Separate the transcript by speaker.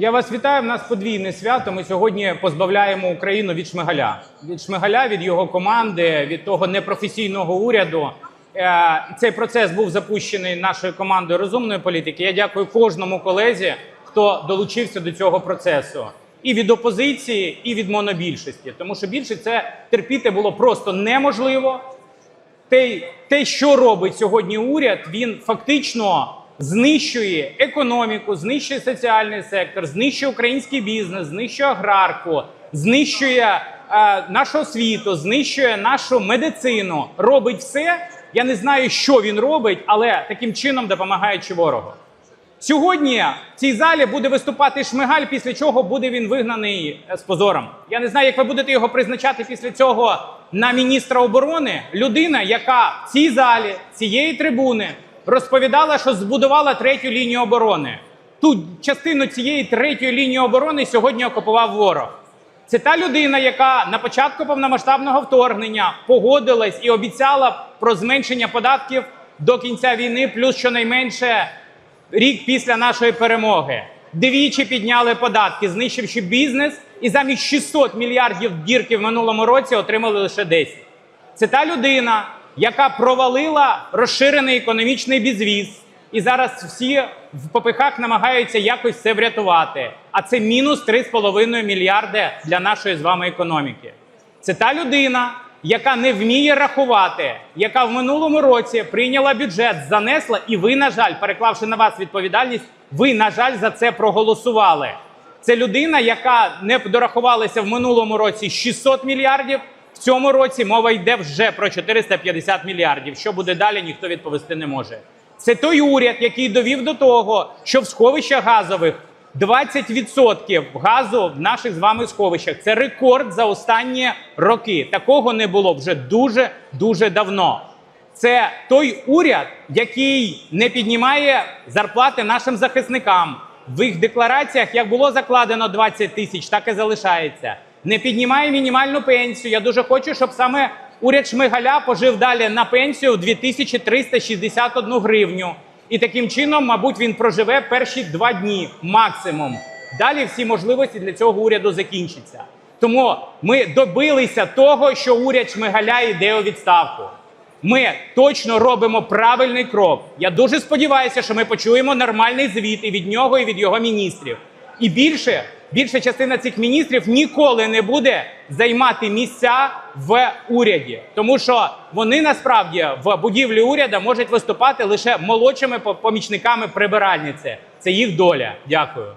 Speaker 1: Я вас вітаю. В нас подвійне свято. Ми сьогодні позбавляємо Україну від Шмигаля. Від Шмигаля, від його команди, від того непрофесійного уряду. Е, Цей процес був запущений нашою командою розумної політики. Я дякую кожному колезі, хто долучився до цього процесу. І від опозиції, і від монобільшості. Тому що більшість це терпіти було просто неможливо те, те, що робить сьогодні уряд, він фактично знищує економіку, знищує соціальний сектор, знищує український бізнес, знищує аграрку, знищує е, нашу освіту, знищує нашу медицину. Робить все. Я не знаю, що він робить, але таким чином допомагаючи ворогу. Сьогодні в цій залі буде виступати Шмигаль, після чого буде він вигнаний е, з позором. Я не знаю, як ви будете його призначати після цього на міністра оборони. Людина, яка в цій залі, цієї трибуни, розповідала, що збудувала третю лінію оборони. Ту частину цієї третьої лінії оборони сьогодні окупував ворог. Це та людина, яка на початку повномасштабного вторгнення погодилась і обіцяла про зменшення податків до кінця війни, плюс щонайменше рік після нашої перемоги. Двічі підняли податки, знищивши бізнес, і замість 600 мільярдів дірки в минулому році отримали лише 10. Це та людина, яка провалила розширений економічний безвіз, і зараз всі в попихах намагаються якось це врятувати. А це мінус 3,5 мільярди для нашої з вами економіки. Це та людина, яка не вміє рахувати, яка в минулому році прийняла бюджет, занесла, і ви, на жаль, переклавши на вас відповідальність, ви, на жаль, за це проголосували. Це людина, яка не дорахувалася в минулому році 600 мільярдів. В цьому році мова йде вже про 450 мільярдів. Що буде далі, ніхто відповісти не може. Це той уряд, який довів до того, що в сховищах газових 20% газу в наших з вами сховищах. Це рекорд за останні роки. Такого не було вже дуже дуже давно. Це той уряд, який не піднімає зарплати нашим захисникам. В їх деклараціях як було закладено 20 тисяч, так і залишається. Не піднімає мінімальну пенсію. Я дуже хочу, щоб саме уряд Шмигаля пожив далі на пенсію в 2361 гривню. І таким чином, мабуть, він проживе перші два дні максимум. Далі всі можливості для цього уряду закінчаться. Тому ми добилися того, що уряд Шмигаля йде у відставку. Ми точно робимо правильний крок. Я дуже сподіваюся, що ми почуємо нормальний звіт і від нього, і від його міністрів. І більше, більша частина цих міністрів ніколи не буде займати місця в уряді, тому що вони насправді в будівлі уряду можуть виступати лише молодшими помічниками прибиральниці. Це їх доля. Дякую.